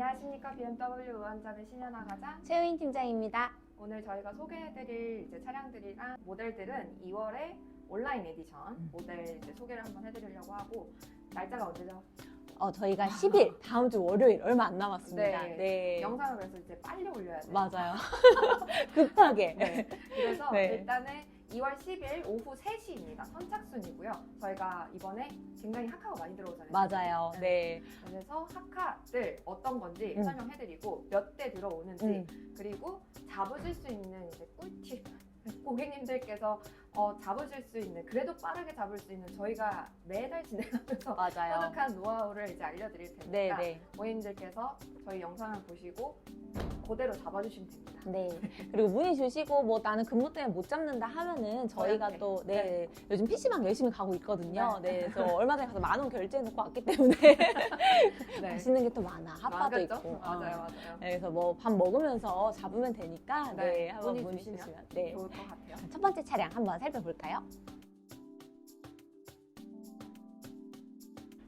안녕하십니까 BMW 우한잡의 신현아 과장. 최우인 팀장입니다. 오늘 저희가 소개해드릴 이제 차량들이랑 모델들은 2월에 온라인 에디션 음. 모델 이제 소개를 한번 해드리려고 하고 날짜가 언제죠? 어, 저희가 10일 다음 주 월요일 얼마 안 남았습니다. 네. 네. 영상을 그래서 이제 빨리 올려야 돼요. 맞아요. 급하게. 네. 그래서 네. 일단은 2월 10일 오후 3시입니다. 선착순이고요. 저희가 이번에 굉장히 하카가 많이 들어오잖아요. 맞아요. 네. 그래서 하카들 어떤 건지 음. 설명해드리고 몇 대 들어오는지 음. 그리고 잡으실 수 있는 이제 꿀팁 고객님들께서 어, 잡으실 수 있는 그래도 빠르게 잡을 수 있는 저희가 매달 진행하면서 맞아요. 뿌듯한 노하우를 이제 알려드릴 테니까 네, 네. 고객님들께서 저희 영상을 보시고 그대로 잡아주시면 됩니다. 네. 그리고 문의 주시고 뭐 나는 근무 때문에 못 잡는다 하면은 저희가 저희한테. 또 네, 요즘 PC방 열심히 가고 있거든요. 네. 네. 그래서 얼마 전에 가서 만 원 결제해 놓고 왔기 때문에 네. 맛있는 게 또 많아. 핫바도 맞겠죠? 있고. 맞아요, 어. 맞아요. 네, 그래서 뭐 밥 먹으면서 잡으면 되니까 네, 네, 한번 문의 문의 주시면 주시면 네. 좋을 것 같아요. 첫 번째 차량 한번 살펴볼까요?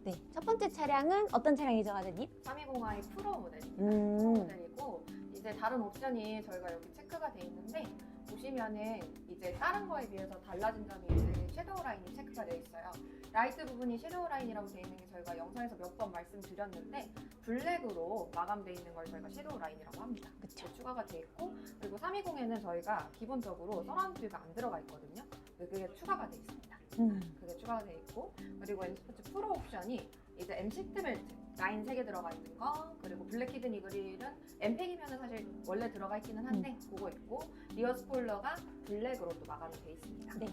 네, 첫 번째 차량은 어떤 차량이죠, 과장님? 320i 프로 모델입니다. 음, 모델이고 이제 다른 옵션이 저희가 여기 체크가 돼 있는데 보시면은 이제 다른 거에 비해서 달라진 점이 이제 섀도우 라인이 체크가 돼 있어요. 라이트 부분이 섀도우 라인이라고 돼 있는 게 저희가 영상에서 몇 번 말씀드렸는데 블랙으로 마감돼 있는 걸 저희가 섀도우 라인이라고 합니다. 그쵸. 추가가 돼 있고 그리고 320에는 저희가 기본적으로 서라운드 뷰가 안 들어가 있거든요. 그게 추가가 돼 있습니다. 음, 그게 추가가 돼 있고 그리고 M 스포츠 프로 옵션이 이제 M 시트 벨트 라인 3개 들어가 있는 거 그리고 블랙 히든 이그릴은 M팩이면 사실 원래 들어가 있기는 한데 그거 있고 리어 스포일러가 블랙으로 또 마감이 돼 있습니다. 네.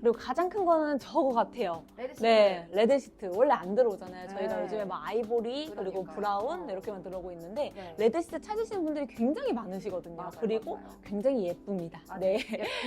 그리고 가장 큰 거는 저거 같아요. 레드 시트 네, 레드 시트 원래 안 들어오잖아요. 저희가 네. 요즘에 막 아이보리 그리고 그러니까요. 브라운 어. 이렇게만 들어오고 있는데 네. 레드 시트 찾으시는 분들이 굉장히 많으시거든요. 맞아요, 그리고 맞아요. 굉장히 예쁩니다. 맞아요. 네,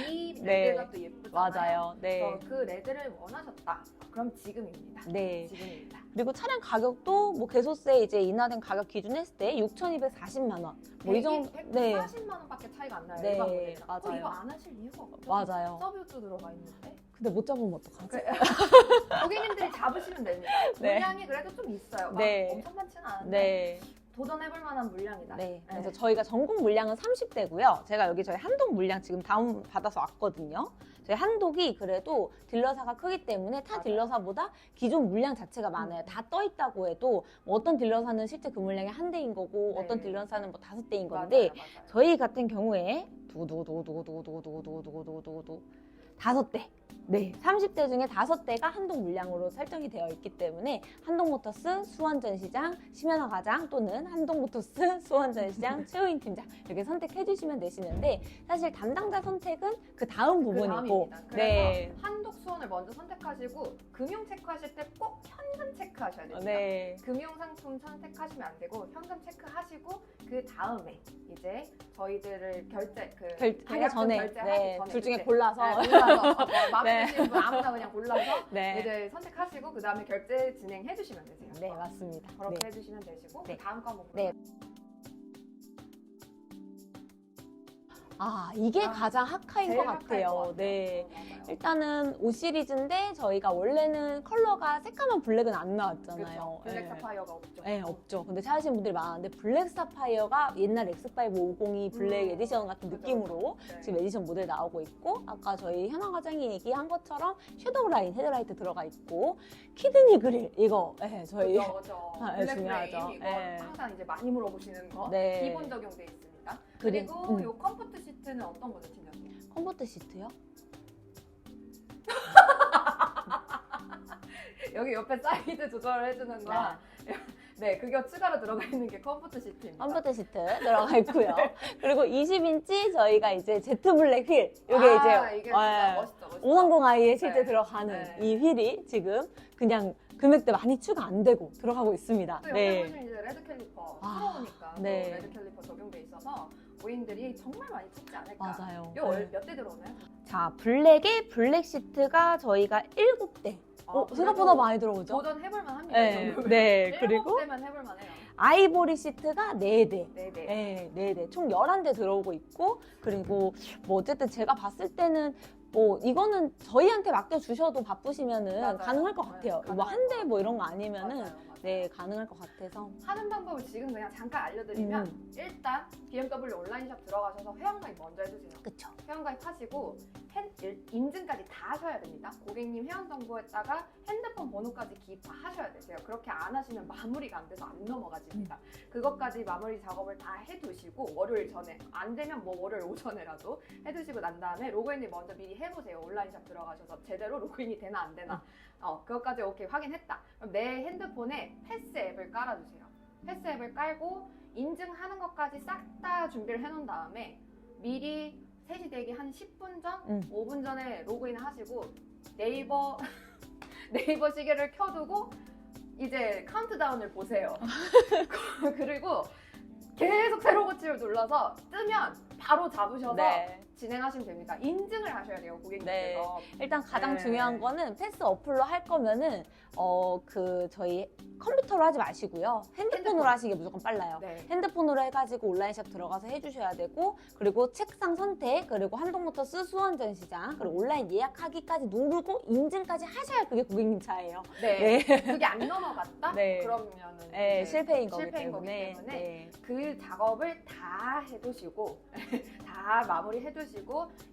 이 네. 레드가 또 예쁘잖아요. 맞아요. 네, 그래서 그 레드를 원하셨다. 그럼 지금입니다. 네. 지금입니다. 그리고 차량 가격도 뭐 개소세 이제 인하된 가격 기준 했을 때 6,240만 원. 뭐 이 정도 네. 140만 원밖에 차이가 안 나요. 네, 일반 모델이랑. 맞아요. 어, 이거 안 하실 이유가 없죠. 맞아요. 서뷰도 들어가 있는데. 근데 못 잡으면 어떡하지? 그- 고객님들이 잡으시면 됩니다. 네. 물량이 그래도 좀 있어요. 막 네. 엄청 많지는 않은데 네. 도전해볼 만한 물량이다. 네. 그래서 저희가 전국 물량은 30대고요. 제가 여기 저희 한독 물량 지금 다운 받아서 왔거든요. 저희 한독이 그래도 딜러사가 크기 때문에 타 맞아요. 딜러사보다 기존 물량 자체가 많아요. 음. 다떠 있다고 해도 뭐 어떤 딜러사는 실제 그 물량이 한 대인 거고 네. 어떤 딜러사는 뭐 다섯 대인 맞아요, 건데 맞아요. 저희 같은 경우에 두구두구두구두구두구두구두구두구두구 다섯 대. 네, 30대 중에 다섯 대가 한독 물량으로 설정이 되어 있기 때문에 한독모터스 수원전시장 심연아 과장 또는 한독모터스 수원전시장 최우인 팀장 이렇게 선택해 주시면 되시는데 사실 담당자 선택은 그 다음 그 부분이고. 그래서 네. 한독 수원을 먼저 선택하시고 금융 체크하실 때 꼭 현금 체크하셔야 됩니다. 네. 금융 상품 선택하시면 안 되고 현금 체크하시고 그 다음에 이제 저희들을 결제 그 결, 하기 전에 결제하기 네, 전에 둘 중에 이제 골라서 네, 골라서 어, 네. 분 아무나 그냥 골라서 네. 이제 선택하시고 그 다음에 결제 진행해 주시면 되세요. 네, 맞습니다. 그렇게 네. 해주시면 되시고 네. 그 다음 거 한번 네. 아, 이게 아, 가장 핫카인 것 같아요. 네. 맞아요. 일단은 5 시리즈인데 저희가 원래는 컬러가 새까만 블랙은 안 나왔잖아요. 그렇죠. 블랙 네. 사파이어가 없죠. 네, 없죠. 근데 찾으시는 분들이 많은데 블랙 사파이어가 옛날 X550이 블랙 음, 에디션 같은 느낌으로 네. 지금 에디션 모델 나오고 있고 아까 저희 현아 과장이 얘기한 것처럼 섀도우 라인 헤드라이트 들어가 있고 키드니 그릴 이거 네, 저희 그죠, 그죠. 아, 블랙 중요하죠. 이거 네. 항상 이제 많이 물어보시는 거 네. 기본 적용돼 있습니다. 그리- 그리고 음. 요 컴포트 시트는 어떤 거죠, 팀장님? 컴포트 시트요? 여기 옆에 사이드 조절을 해주는 거. 네, 그게 추가로 들어가 있는 게 컴포트 시트입니다. 컴포트 시트 들어가 있고요. 그리고 20인치 저희가 이제 제트 블랙 휠 이게 아, 이제 이게 진짜 어, 멋있죠, 멋있죠. 530i에 실제 네. 들어가는 네. 이 휠이 지금 그냥 금액대 많이 추가 안 되고 들어가고 있습니다. 또 여기 네. 보시면 이제 레드 캘리퍼 아, 프로니까 또 네. 레드 캘리퍼 적용돼 있어서 고인들이 정말 많이 찾지 않을까. 맞아요. 네. 몇대 들어오나요? 자, 블랙에 블랙 시트가 저희가 7대. 어, 아, 생각보다 그래도 많이 들어오죠? 도전해볼 만 합니다. 네. 네. 그리고 대면 해볼 만 해요. 아이보리 시트가 4대. 네, 네. 네, 네, 네. 총 11대 들어오고 있고, 그리고 뭐 어쨌든 제가 봤을 때는 뭐 이거는 저희한테 맡겨주셔도 바쁘시면은 맞아요. 가능할 것 네, 같아요. 가능할 뭐한대것뭐 이런 거 아니면은 맞아요. 네, 가능할 것 같아서. 하는 방법을 지금 그냥 잠깐 알려드리면 음. 일단 BMW 온라인샵 들어가셔서 회원가입 먼저 해주세요. 그쵸. 회원가입 하시고 핸- 일- 인증까지 다 하셔야 됩니다. 고객님 회원 정보에다가 핸드폰 번호까지 기입 다 하셔야 되세요. 그렇게 안 하시면 마무리가 안 돼서 안 넘어가집니다. 그것까지 마무리 작업을 다 해두시고 월요일 전에 안 되면 뭐 월요일 오전에라도 해두시고 난 다음에 로그인을 먼저 미리 해보세요. 온라인샵 들어가셔서 제대로 로그인이 되나 안 되나. 어 그것까지 오케이 확인했다. 그럼 내 핸드폰에 패스 앱을 깔아주세요. 패스 앱을 깔고 인증하는 것까지 싹 다 준비를 해놓은 다음에 미리 3시 대기 한 10분 전, 음. 5분 전에 로그인을 하시고 네이버 네이버 시계를 켜두고 이제 카운트다운을 보세요. 그리고 계속 새로 고치를 눌러서 뜨면 바로 잡으셔서 네. 진행하시면 됩니다. 인증을 하셔야 돼요, 고객님께서. 일단 가장 네. 중요한 거는 패스 어플로 할 거면은 어 그 저희 컴퓨터로 하지 마시고요. 핸드폰으로 핸드폰. 하시는 게 무조건 빨라요. 네. 핸드폰으로 해가지고 온라인샵 들어가서 해주셔야 되고 그리고 책상 선택 그리고 한동모터스 수원 전시장 그리고 온라인 예약하기까지 누르고 인증까지 하셔야 그게 고객님 차예요. 네. 네, 그게 안 넘어갔다? 네. 그러면은 네, 이제 실패인 거기 실패인 거기 때문에. 때문에 네. 그 작업을 다 해두시고 다 마무리 해두시고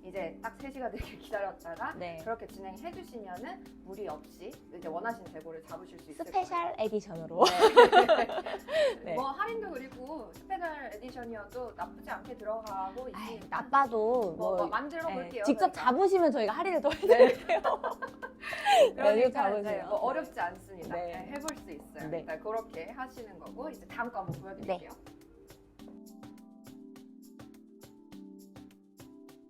이제 딱 3시간 되게 기다렸다가 네. 그렇게 진행해 주시면은 무리 없이 이제 원하시는 재고를 잡으실 수 있을 스페셜 에디션으로. 거예요. 네. 네. 뭐 할인도 그리고 스페셜 에디션이어도 나쁘지 않게 들어가고 아이, 있으니까 나빠도 뭐, 뭐, 뭐 만들어 네, 볼게요. 직접 저희가. 잡으시면 저희가 할인을 더 해드릴게요. 네, 그러니까 잡으세요. 네, 뭐 어렵지 않습니다. 네. 네, 해볼 수 있어요. 네. 일단 그렇게 하시는 거고 이제 다음 거 한번 보여드릴게요.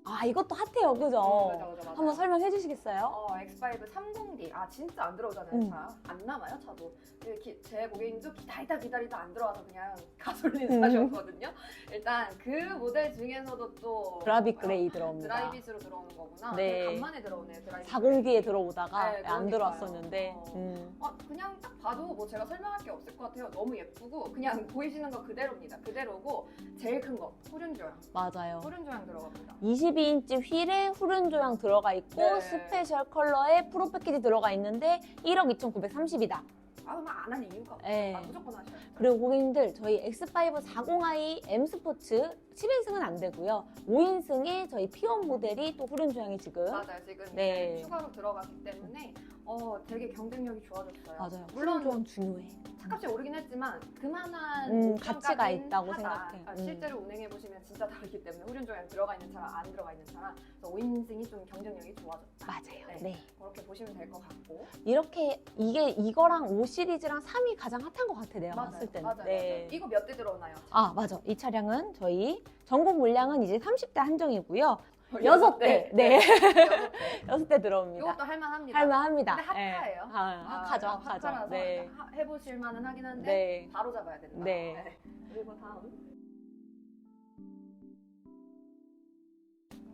아 이것도 핫해요, 그죠? 음, 그죠, 그죠, 맞아요. 한번 설명해 주시겠어요? 어, X5 30D. 아, 진짜 안 들어오잖아요, 음. 차. 안 남아요, 차도. 그 기- 제 고객님도 기다리다 기다리다 안 들어와서 그냥 가솔린 음. 사셨거든요. 일단 그 모델 중에서도 또. 드라이빗 뭐야? 그레이 들어옵니다. 드라이빗으로 들어오는 거구나. 네. 되게 간만에 들어오네요, 드라이빗. 40D에 들어오다가 네, 안 그러니까요. 들어왔었는데 어. 음. 어, 그냥 딱 봐도 뭐 제가 설명할 게 없을 것 같아요. 너무 예쁘고 그냥 보이시는 거 그대로입니다. 그대로고 제일 큰거 후륜 조향. 맞아요. 후륜 조향 들어갑니다. 22인치 휠에 후륜 조향 들어가 있고 네. 스페셜 컬러에 프로 패키지 들어가 있는데 1억 2,930이다. 아, 그럼 안할 이유가 없어요. 네. 아, 무조건 하셔야 돼요. 그리고 고객님들 저희 X5 40i M 스포츠 7인승은 안 되고요. 5인승에 저희 P1 모델이 또 후륜 조향이 지금 맞아요. 지금 네. 이제 추가로 들어갔기 때문에 어 되게 경쟁력이 좋아졌어요. 맞아요. 물론 조향 중요해. 차값이 오르긴 했지만 그만한 음, 가치가 있다고 하다. 생각해. 아, 음. 실제로 운행해 보시면 진짜 다르기 때문에 후륜 조향 들어가 있는 차랑 안 들어가 있는 차랑 5인승이 좀 경쟁력이 좋아졌다. 맞아요. 네. 네. 그렇게 보시면 될 것 같고. 이렇게 이게 이거랑 5 시리즈랑 3이 가장 핫한 것 같아 내가 맞아요. 봤을 때는. 맞아요. 네. 맞아요. 이거 몇 대 들어오나요? 아 맞아. 이 차량은 저희 전국 물량은 이제 30대 한정이고요. 여섯 대. 네. 여섯 대. 들어옵니다. 이것도 할만합니다. 할만합니다. 근데. 네. 아, 핫하죠, 아, 핫하죠. 핫하라서 네. 하- 해보실 만은 하긴 한데 네. 바로 잡아야 된다. 네. 그리고 다음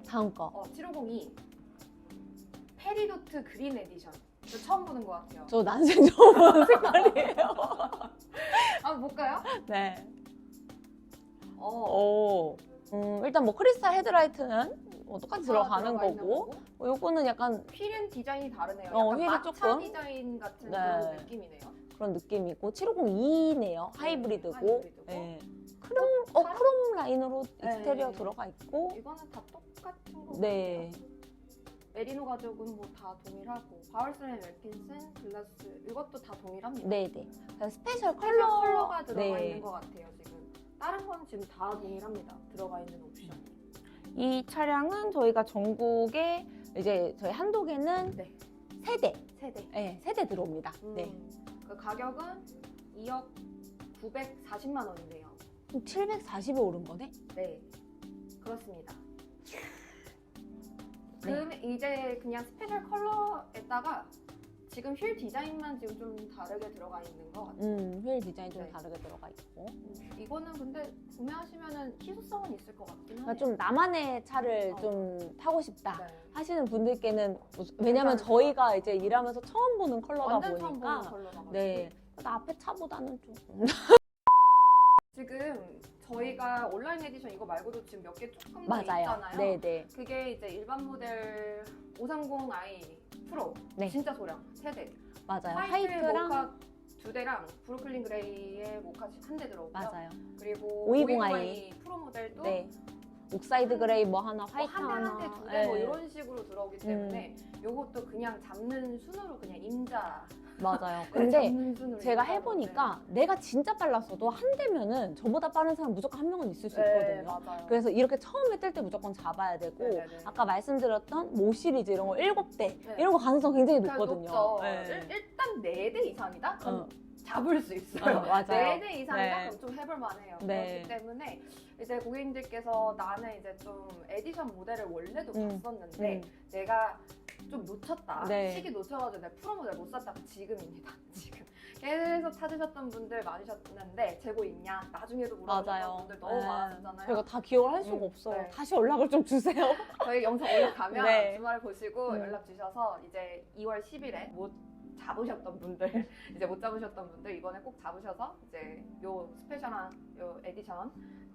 다음 거. 어, 7502 페리도트 그린 에디션. 저 처음 보는 것 같아요. 저 난생 처음 보는 색깔이에요. 아 볼까요? 네. 어. 오. 음, 일단 뭐 크리스탈 헤드라이트는 뭐 똑같이 들어가는 거고, 어, 요거는 약간 휠은 디자인이 다르네요. 어, 약간 휠이 조금. 디자인 같은 네. 그런 느낌이네요. 그런 느낌이고, 750E네요. 하이브리드고. 하이브리드고. 네. 크롬, 어, 사람- 크롬 라인으로 네. 익스테리어 들어가 있고, 이거는 다 똑같은 거 네. 같아요. 메리노 가죽은 뭐 다 동일하고 바울스렌 웰킨슨 글라스 이것도 다 동일합니다. 네네. 그래서 스페셜 컬러 컬러. 컬러 가 들어가 네. 있는 것 같아요 지금. 다른 건 지금 다 동일합니다. 들어가 있는 옵션 이. 이 차량은 저희가 전국에 이제 저희 한독에는 네. 세대, 세대. 네, 세대 들어옵니다. 음, 네. 그 가격은 2억 940만 원이네요. 740에 오른 거네? 네. 그렇습니다. 네. 그 이제 그냥 스페셜 컬러에다가 지금 휠 디자인만 지금 좀 다르게 들어가 있는 것 같아요. 음, 휠 디자인 좀 네. 다르게 들어가 있고. 음, 이거는 근데 구매하시면은 희소성은 있을 것 같긴 하네요. 그러니까 좀 나만의 차를 어. 좀 타고 싶다 네. 하시는 분들께는 왜냐면 저희가 것 이제 일하면서 처음 보는 컬러다 완전 처음 보는 보니까 컬러다. 네. 나 앞에 차보다는 좀 지금 저희가 온라인 에디션 이거 말고도 지금 몇 개 조금 더 맞아요. 있잖아요. 네, 네. 그게 이제 일반 모델 530i 프로 네. 진짜 소량 세 대. 맞아요. 화이트 화이트랑 모카 두 대랑 브루클린 그레이의 모카 한 대 들어오고요. 맞아요. 그리고 520i. 프로 모델도 네. 옥사이드 그레이 뭐 하나, 뭐 화이트 한대 하나. 한대두대뭐 네. 이런 식으로 들어오기 때문에 요것도 그냥 잡는 순으로 그냥 임자 맞아요. 네, 근데 제가 해보니까 내가 진짜 빨랐어도 한 대면은 저보다 빠른 사람 무조건 한 명은 있을 수 네, 있거든요. 네. 그래서 이렇게 처음에 뜰 때 무조건 잡아야 되고 네, 네, 네. 아까 말씀드렸던 모 시리즈 이런 거 일곱 대 네. 이런 거 가능성 굉장히 그러니까 높거든요. 네. 일, 일단 네 대 이상이다? 그럼 어. 잡을 수 있어요. 어, 맞아요. 네대 이상이다? 네. 그럼 좀 해볼 만해요. 네. 그렇기 때문에 이제 고객님들께서 나는 이제 좀 에디션 모델을 원래도 음. 봤었는데 음. 내가 좀 놓쳤다. 네. 시기 놓쳐가지고 내가 프로 모델 못 샀다가 지금입니다. 지금. 계속 찾으셨던 분들 많으셨는데 재고 있냐? 나중에도 물어보셨던 맞아요. 분들 너무 네. 많았었잖아요. 저희가 다 기억을 할 수가 음, 없어요. 네. 다시 연락을 좀 주세요. 저희 영상 올라가면 네. 주말에 보시고 음. 연락 주셔서 이제 2월 10일에 못 잡으셨던 분들 이제 못 잡으셨던 분들 이번에 꼭 잡으셔서 이제 요 스페셜한 요 에디션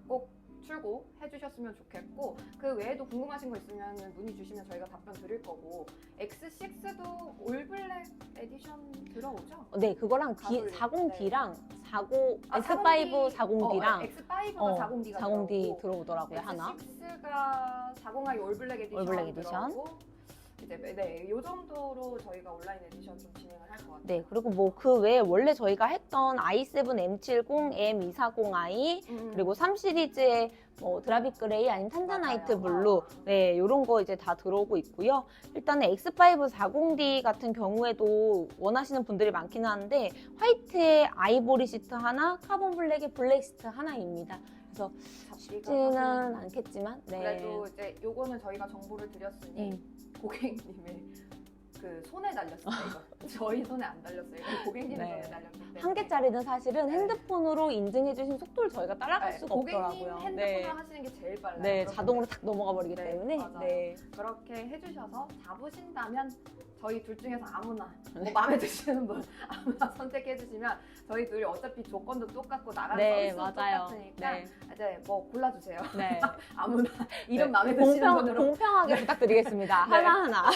꼭 출고 해 주셨으면 좋겠고 그 외에도 궁금하신 거 있으면 문의 주시면 저희가 답변 드릴 거고 X6도 올블랙 에디션 들어오죠? 네, 그거랑 D, 가솔린. 40D랑 40, 아, X5 40D. 40D랑 어, X5가 어, 40D가 40D 들어오더라고요, 하나. X6가 40i 올블랙 에디션 올블랙 에디션. 들어오고 이제 네, 요 정도로 저희가 온라인 에디션 좀 진행을 할 것 같아요. 네, 그리고 뭐 그 외에 원래 저희가 했던 i7 M70, M240i 음, 그리고 3 시리즈의 뭐 드라빅 그레이 아니면 탄자나이트 맞아요. 블루 네 이런 거 이제 다 들어오고 있고요. 일단은 X5 40D 같은 경우에도 원하시는 분들이 많긴 한데 화이트에 아이보리 시트 하나, 카본 블랙에 블랙 시트 하나입니다. 그래서 쉽지는 않겠지만 네. 그래도 이제 요거는 저희가 정보를 드렸으니 음. 고객님의 그 손에 달렸어요. 이거. 저희 손에 안 달렸어요. 이거 고객님 네. 손에 달렸기 때문에 한 개짜리는 사실은 네. 핸드폰으로 인증해주신 속도를 저희가 따라갈 네, 수가 고객님 없더라고요. 핸드폰으로 네, 하시는 게 제일 빨라요. 네 그렇기 자동으로 탁 넘어가 버리기 네, 때문에 맞아요. 네. 그렇게 해주셔서 잡으신다면 저희 둘 중에서 아무나 뭐 마음에 드시는 분 아무나 선택해 주시면 저희 둘이 어차피 조건도 똑같고 나가는 네, 서비스도 맞아요. 똑같으니까 네. 이제 뭐 골라주세요. 네. 아무나 이름 네. 마음에 드시는 공평, 분으로 공평하게 부탁드리겠습니다. 네. 하나하나.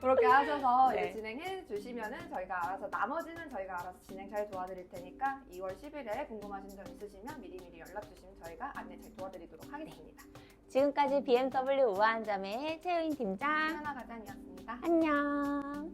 그렇게 하셔서 네. 이제 진행해 주시면은 저희가 알아서 나머지는 저희가 알아서 진행 잘 도와드릴 테니까 2월 10일에 궁금하신 점 있으시면 미리미리 연락 주시면 저희가 안내 잘 도와드리도록 하겠습니다. 지금까지 BMW 우아한점의 최우인 팀장. 하나 과장이었습 안녕.